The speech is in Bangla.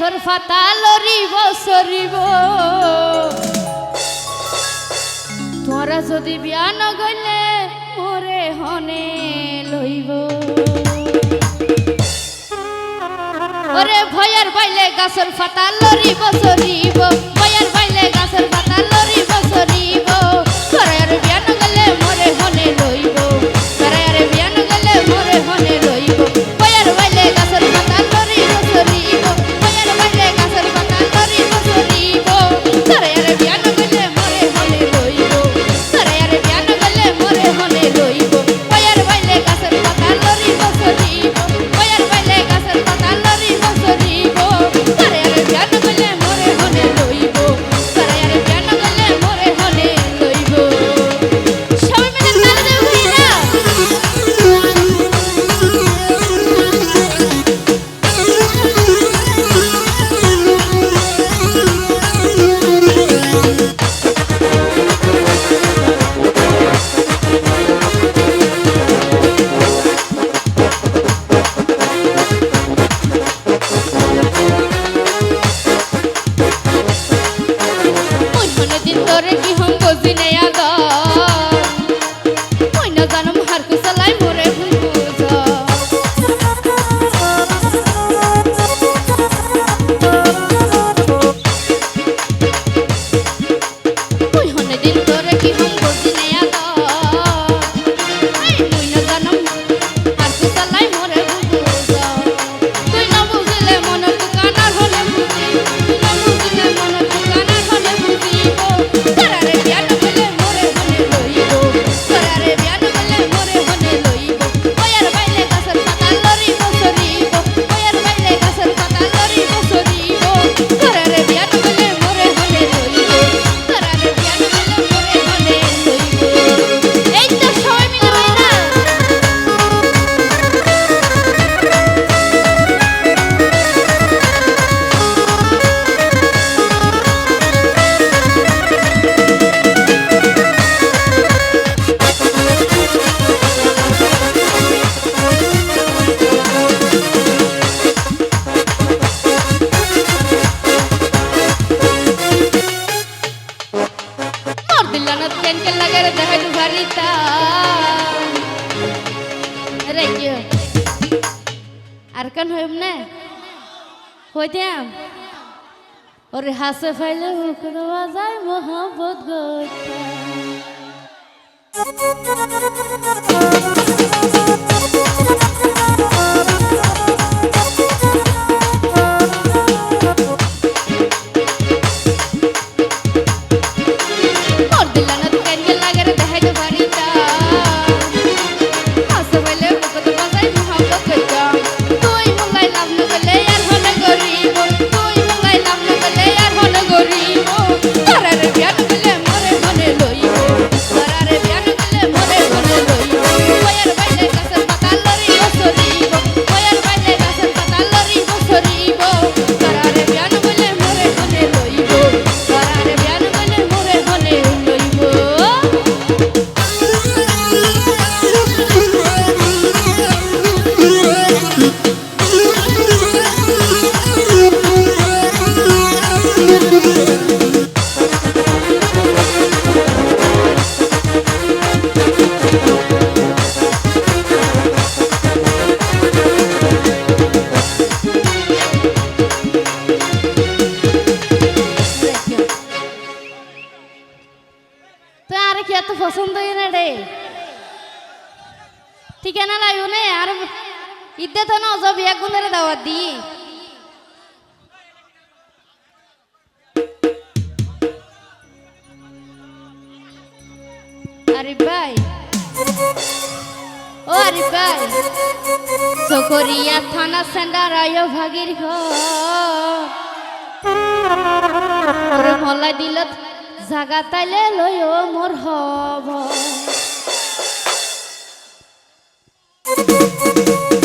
বছর ফাতা লড়িব সরিব তোরা যদি বিয়া নগলে মরে হনে লইব। ওরে ভয়ের বাইলে গাছর ফাতা লড়িব সরিব রাখিও আর কেন হইব না? হইতাম। ওরে হাসে ফাইলে হুকরোয়া যায় মহাবত গোটা ঠিকানা লাইব নে, আর ঈদে তো নজ এক গুলের দাওয়াত দি। আরে ভাই। ও আরে ভাই। সকরিয়া থানা সেন্ডার আয়ো ভাগির ঘর মলাই দিলত জাগা তাইলে লয় মোর হব। Thank you.